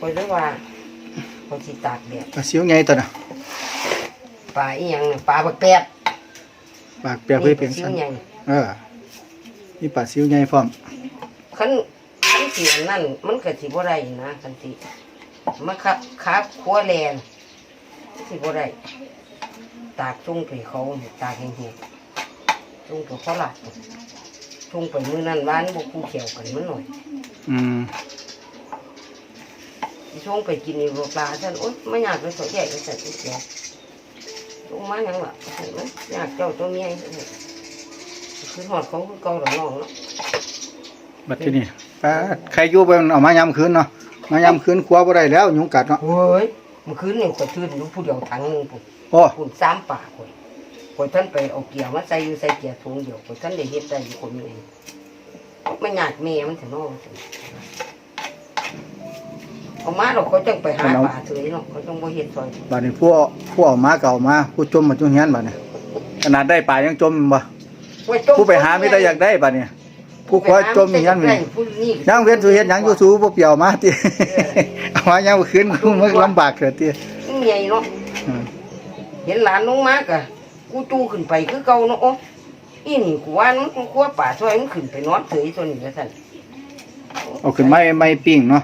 คอยเลยว่าคอยสิตากแดดปลาซิวใหญ่ตัวน่ะปลาอีหยังเนี่ยปลาบักแปดปากเปียกเพื่อเพียงนี่สั้นปลาซิวใหญ่เออนี่ปลาซิวใหญ่พร้อมคันคันสิอันนั่นมันก็สิบ่ได้นะคันสิมันคับคับขัวแลนสิบ่ได้ตากจุ่งไปเขาตากแห้งๆจุ่งไปเขาหลัดจุ่งไปมื้อนั้นวานบ่คู่เขียวกันมันหน่อย อืม ช่วงไปกินนี่บ่ปลาฉันโอ๊ยไม่อยากเลยตัวใหญ่เลยแต่ตัวเดียวลงมาหยังล่ะเห็นไหมอยากเจ้าตัวเมียคือหอดของคือเก่าหรอน้องเนาะบัดที่นี่ปลาใครอยู่ไปมันเอามายามคืนเนาะมายามคืนครัวบ่ได้แล้วยุงกัดเนาะเฮ้ยเมื่อคืนนี่ก็ตื่นอยู่ผู้เดียวถังหนึงปุ่นโอ้ปุ่นสามป่าคนคนท่านไปเอาเกียร์มาใส่อยู่ใส่เกียร์ถุงเดียวคนท่านได้เฮ็ดได้อยู่คนนี้ไม่อยากเมียมันถึงน้อง เอามาเราเขาจังไปหาป่าเฉยเนาะเขาจังบ่เฮ็ดซอยบัดนี้ผู้เอาผู้เอามาเก่ามาผู้จมมาจุงเฮียนบัดนี้ขนาดได้ปลายังจมบ่ผู้ไปหาไม่ได้อยากได้บัดนี้ผู้ขอจมอย่างนั้นมีผู้นี่ยังเวียนสู่เฮ็ดหยังอยู่สู่บ่เปรียวมาติเอามายังบ่คืนกูมึกลำบากเถิดติใหญ่เนาะอืมเห็นหลานลงมากะกูจูขึ้นไปคือเก่าเนาะโอ้อีนี่กูว่ามันกูกลัวป่าช่วยมันขึ้นไปนอนเฉยตัวนี้ละสั่นเอาขึ้นไม้ไม้ปิ้งเนาะ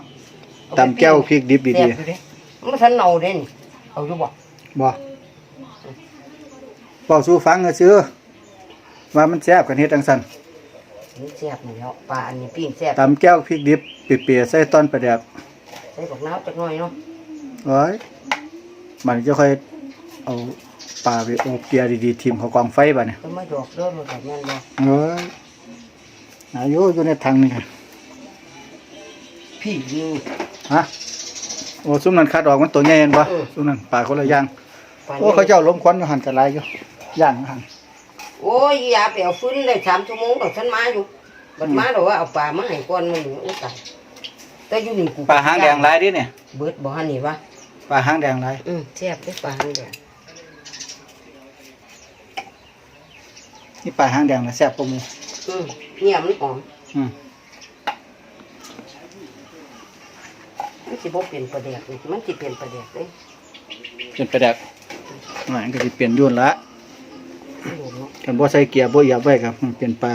ตำแก้วพริกดิบแซ่ดีบอยู่เด้มันทันเน่าเด้นี่เอาอยู่บ่ๆบ่เว้าสู่ฟังซื่อว่ามันแซ่บกันเฮ็ดจังซั่นนี่แซ่บนี่แล้วปลาอันนี้ปิ้งแซ่บตำแก้วพริกดิบเปียๆใส่ต้นประแดกใส่บักน้าวจักหน่อยเนาะโอ้ยมันจะค่อยเอาปลาไปโอบเกียดีๆทิ่มเขากองไฟบัดนี้ก็มาดอกเด้อมันก็แม่นบ่โอ้ยอายุอยู่ในถังนี่ค่ะพี่นี่ ฮะโอ้ซุมนั้นคัดออกมันตัวใหญ่เห็นบ่เออ ซุมนั้นปลาคนละอย่างปลาโอ้เขาเจ้าล้มควันอยู่หันกระไรอยู่ย่างอยู่หันโอ้ยอย่าไปเอาฟื้นได้สามชั่วโมงดอกฉันมาอยู่บัดมาดอกว่าเอาปลามาให้ก่อนมึงโอ้ตายแต่อยู่นี่กูปลาหางแดงหลายดิเนี่ยเบิดบ่ฮันนี่วะปลาหางแดงหลายอืมแซ่บเด้ปลาหางแดงนี่ปลาหางแดงนะแซ่บกว่าหมูอืมเนี่ยมันหอมอืม มัน สิบ่เป็นประเดกนี่มันสิเป็นประเดกเลยเป็นปลาแดกหน่อยก็สิเปลี่ยนยุ่นละไม่รู้เนาะกันบ่ใส่เกียร์บ่เหยียบไว้ครับมันเป็นปลา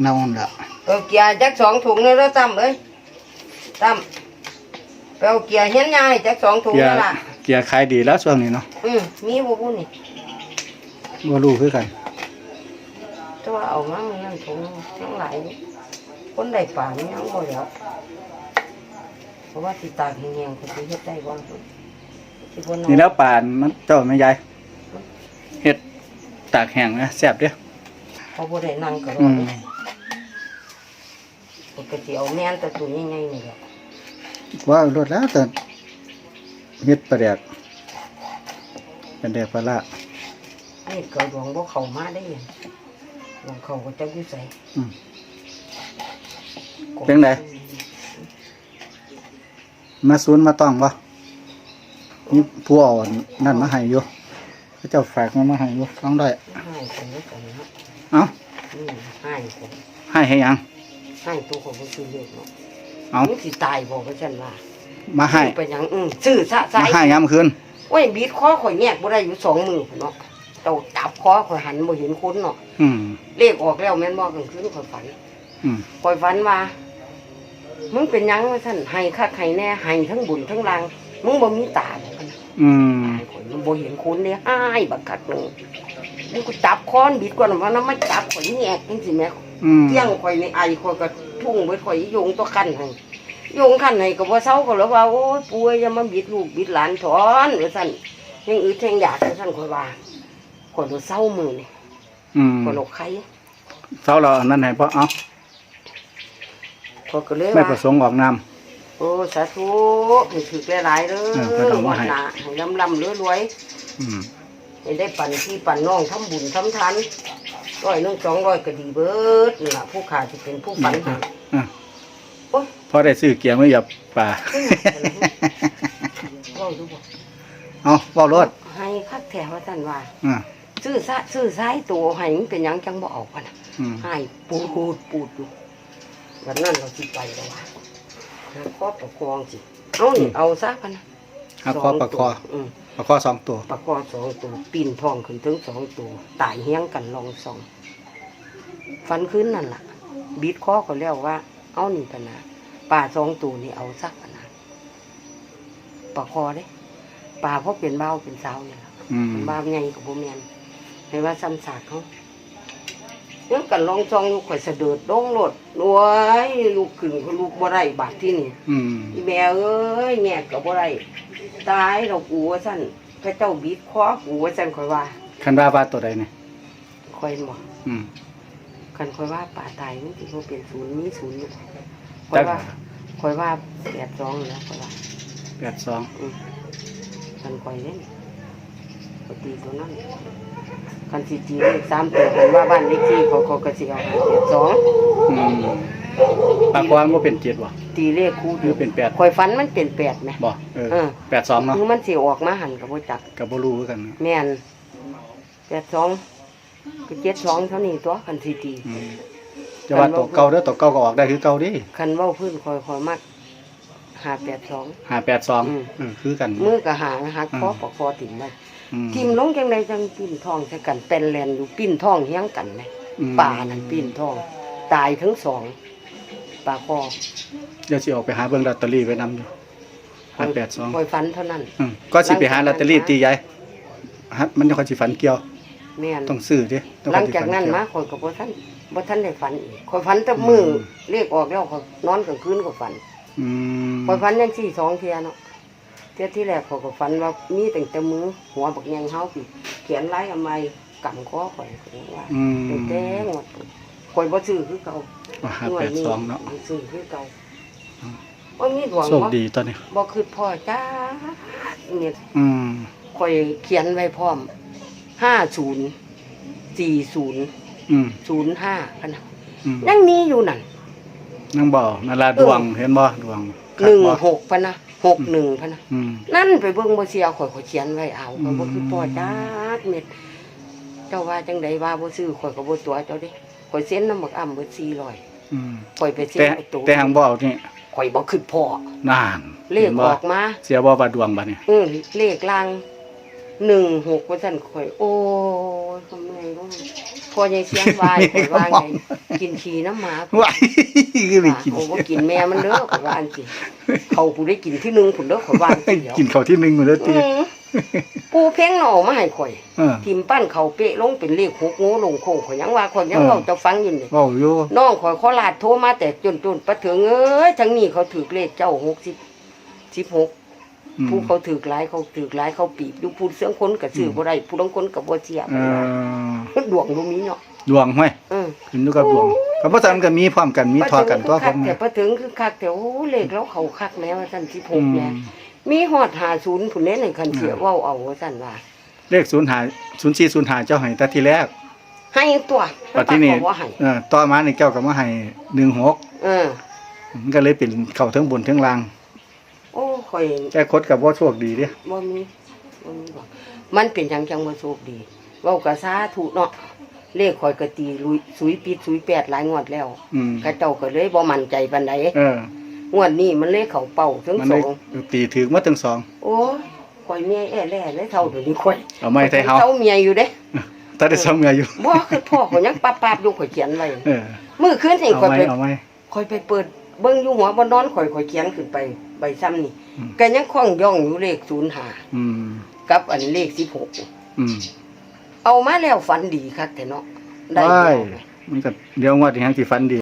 เน่าหั่นละเออเกียร์จักสองถุงเลยแล้วตั้มเอ้ยตั้มไปเอาเกียร์เฮียนยายจักสองถุงเกียนี่ร์ล่ะเกียร์ขายดีแล้วช่วงนี้เนาะอืมมีบ่บุนี่บ่รู้คือกันแต่ว่าเอามามันนั่นถุงทั้งหลายนี่คนได้ป่ามันยังบ่แล้ว เพราะว่าสิตากแห้งๆก็สิเฮ็ดได้บ่สิบ่นอนนี่แล้วปลามันเจ้าแม่ยายเฮ็ดตากแห้งนะแซ่บเด้อเพราะบ่ได้นั่งก็รอือมดปกติเอาแม่นแต่ตัวใหญ่ๆนี่แหละว่ารถแล้วแต่เฮ็ดปลาแดกเป็นแดกปลาละนี่เกิดหลวงบ่เข้ามาได้ยังหลวงเขาก็จะอยู่ใส่อืม เป็นไง มาศูนย์มาต้องบ่นี่ผู้เอาอันนั่นมาให้อยู่เขาเจ้าฝากมันมาให้อยู่ลองได้ให้คนนี้กันนะเอ้านี่ให้คนให้ให้หยัง ให้ตัวของบ่ซื้อเลือกเนาะเอ้า มึงสิตายบ่ว่าซั่นว่ามาให้ไปหยังอืมซื้อซะใส่มาให้ยามคืนโอ้ยบีดคอข่อยแยกบ่ได้อยู่สองมือพุ่นเนาะเจ้าจับคอข่อยหันบ่เห็นคนเนาะอืม เลขออกแล้วแม่นบ่กลางคืนข่อยฝันอืม ข่อยฝันว่า มึงเป็นหยังว่าซั่นให้คักให้แน่ให้ทั้งบุญทั้งลางมึงบ่มีตาบ่กันอืมข่อยมันบ่เห็นคนเด้อ้ายบักคักหนึงมึงก็จับคอนบิดก่อนว่าน้ำมาจับข่อยแยกจังซี่แหม่อืมเที่ยงข่อยในไอข่อยก็ทุ่งไว้ข่อยโยงตัวคันให้โยงคันให้ก็บ่เซาก็แล้วว่าโอ้ยป่วยอย่ามาบิดลูกบิดหลานถอนว่าซั่นยังอึดแทงอยากว่าซั่นข่อยว่าข่อยบ่เศร้ามือนี่อืมข่อยโรคไข้เท่าเราอันนั้นให้เพราะเอ้า ข่อยก็เลยไม่ว่าประสงค์ออกนาม โอ้สาธุให้ถือหลายๆเด้เออเพิ่นอเอามาวันให้ หน้าให้ลำๆรวยอืมๆให้ได้ปั่นที่ปั่นน้องทำบุญทำทานร้อยหนึงสองร้อยก็ดีเบิดนี่ล่ะผู้ขาสิเป็นผู้ฝันให้อะ โอ้ยพอได้ซื้อเกียร์มาเหยียบป่าเว้าดูบ่เอาเว้ารถให้คักแถวว่าท่านว่า อ่าซื้อซะซื้อซ้ายตัวให้มันเป็นหยังจังบ่เอากันน่ะอืมให้ปูดปูดอยู่ วันนั้นเราสิไปแล้วว่าหาข้อประคองสิ เอานี่เอาซะพะนะหักคอปากคออืมปากคอสองตัวปากคอสองตัว ปีนท้องขึ้นถึงสองตัวตายเฮี้ยงกันลองสอง ฟันขึ้นนั่นล่ะ บีดคอเขาแล้วว่า เอานี่พะนะป่าสองตัวนี่เอาซักพะนะปากคอเด้ป่าเพราะเป็นเบ้าเป็นสาวนี่ล่ะอืมเป็นบ้าใหญ่กับโบแมนให้ว่าซ้ำซากเขา เรื่องกันลองซองลูกข่อยสะเดิดดงโลดโอ้ยลูกขึ้นก็ลูกบ่ได้บาดที่นี่อืมอีแม่เอ้ยแม่ก็บ่ได้ตายเรากูว่าซั่นพระเจ้าบีบคอกูว่าซั่นข่อยว่าคันว่าว่าตัวใดเนี่ยข่อยบ่อืม คันข่อยว่าป่าตายมันสิบ่เป็นศูนย์มีศูนย์อยู่ข่จัอกยว่าข่อยว่าแปดสองแล้วข่อยว่า แปดสองอืมคันข่อยเล่นก็ตีตัวนั้น คันสิตีเลขสามตัวคันว่าบ้านเลขที่เขาเขาก็สิเอาให้แปดสองอืมปากคอมันบ่เป็นเจ็ดบ่ตีเลขคู่หรือเป็นแปดข่อยฝันมันเป็นแปดไหม บ่เออเออ แปดสองเนาะคือมันสิออกมาหันกับบ่จัก กับบ่รู้คือกันเนาะแม่นแปดสองก็เจ็ดสองเท่านี้ตัวคันสิตีอืมจะว่าตัวเก่าเด้อตัวเก่าก็ออกได้คือเก่าดิคันเว้าพื้นคอยคอยมัก หาแปดสอง ห้าแปดสองอืมเออคือกัน มือก็หาหักอืมคอปอกคอติ่มไว้อืมทิมลงจังใดจังปิ้นทองใส่กันเป็นแลนอยู่ปิ้นทองเฮี้ยงกันไหมอืมป่านั่นปิ้นทอง ตายทั้งสองปลาคอเดี๋ยวสิออกไปหาเบิ่งลอตเตอรี่ไว้นำอยู่ห้าแปดสองคอยฟันเท่านั้น อืมก็สิไปหาลอตเตอรี่ตีใหญ่ฮะมันจะค่อยสิฝันเกี่ยว แม่นต้องซื้อดิต้องหลังค่อยสิจากฝันั้นเกี่ยว มาคอยกับบ่ท่านบ่ท่านได้ฝันอีกคอยฝันแต่มืออม เรียกออกแล้วคอยนอนกลางคืนก็ฝัน อืมคอยฝันยังสี่สองเทียเนาะเทียที่แรกคอยก็ฝันว่ามีแต่งแต่มือหัวบักยังเฮาปีเขียนลายอำไมกำคอข่อยก็ว่าอืมตั้งแต่งวดข่อยบ่ซื้อคือเก่าห้าแปดสองเนาะบ่ซื้อคือเก่าอืมว่ามีดวงโชคบ่ดีตอนนี้ บ่คือพ่อจ้าเนี่ยอืมข่อยเขียนไว้พร้อม50 40อืม05พะนะอืมยังมีอยู่นั่น นั่งบ่นั่นล่ะเอดอวงเห็นบ่ดวงคักหนึ่งบ่หกพะนะหกหนึ่งพะนะอืมนั่นไปเบิ่งบ่เสียข่อยข่อยเขียนไว้เอาข่อยบ่คือพ่อจ้าเม็ดเจ้าว่าจังไดว่าบ่ซื้อข่อยก็บ่ตัวเจ้าเด้ข่อยเซ็นน้ำบักอ้ำเบิด400อืมข่อยไปเซ็นแต่ประตูแต่หังบ่เอานี่ข่อยบ่คือพ่อนานเลขห็นอบ่อกมา เสียบ่ว่าดวงบัดนี้เออเลขล่างหนึ่งหกว่าซั่นข่อย โอ้ยทำไงก็ พอยังเสียงวายข่อยว่าไงกินขี้น้ำหมาว้ายคือไปกินโอ้บ่กินแม่มันเด้อข่อยว่าอันสิเขาผู้ได้กินที่หนึงผุนเด้อข่อยว่าอันสิเดียวกินข้าวที่หนึ่งมื้อละติอืมปูเพ่งน่ะเออกมาให้ข่อยเออทิมปั้นเขาเป๊ะลงเป็นเลขหกงูลงโค้งข่อยยังว่าข่อยยังเออเว้าจะฟังอยู่นี่เว้าอยู่น้องข่อยขอลาดโทรมาแต่จนจนๆปะเถิงเอ้ยทั้งนี้เขาถือเลขเจ้า60 16อืมผู้เขาถือหลายเขาถือหลายเขาปีบดูผู้เสียงคนก็ซื้อบ่ได้ผู้ลางคนก็บ่เสียเออ ดวงบ่มีเนาะดวงห้วยเออขึ้นอยู่กับดวงคำว่าซั่นก็มีพร้อมกันมีทอกันตัวผคักมแต่พอถึงคือคักแต่โอ้เลขแล้วเขาคักแล้วว่าซั่นอื16มแล้วมีฮอด50ผู้นี้ในคันเสียอืมเว้าเอาว่าซั่นว่าเลข05 0405เจ้าให้แต่ที่แรก ให้ตัวปัจจุบันนี้ป้าก็บ่ให้เออต่อมานี่เจ้าก็มาให้16เออมันก็เลยเป็นเข้าทั้งบนทั้งล่าง โอ้ข่อยแต่คดกับบ่โชคดีเด้บ่มีบ่มีบอกมันเป็นจังจังบ่โชคดี เว้าก็สาธุเนาะเลขข่อยก็ตีลุยสุยปิดสุยแปดหลายงวดแล้วอืมกระเจ้าก็เลยบ่มั่นใจปานใดเอองวดนี้มันเลยเข้าเป้าทั้งมันสเลอยงตีถึงมาถึงสอง โอ้ยข่อยเมียแอ่แล่เลยเท่าเดี๋ยวนี้ข่อยเอาไม้ไทยเฮา เท่าเมียอยู่เด้ถ้าได้สองเมียอยู่ บ่คือพ่อข่อยยังปั๊บๆอยู่ข่อยเขียนไว้เออมื้อคืนนี่เอาข่อยไม้ไป เอาไม้ข่อยไปเปิดเบิ่งอยู่หัวบ่นอนข่อยข่อยเขียนขึ้นไปใบซ้ำนี่อืมก็ยังคล้องย่องอยู่เลข05อืม กับอันเลข16อืม เอามาแล้วฝันดีคักแต่เนาะได้ได้แล้วมันก็เดี๋ยวงวดที่หางสิฟันดี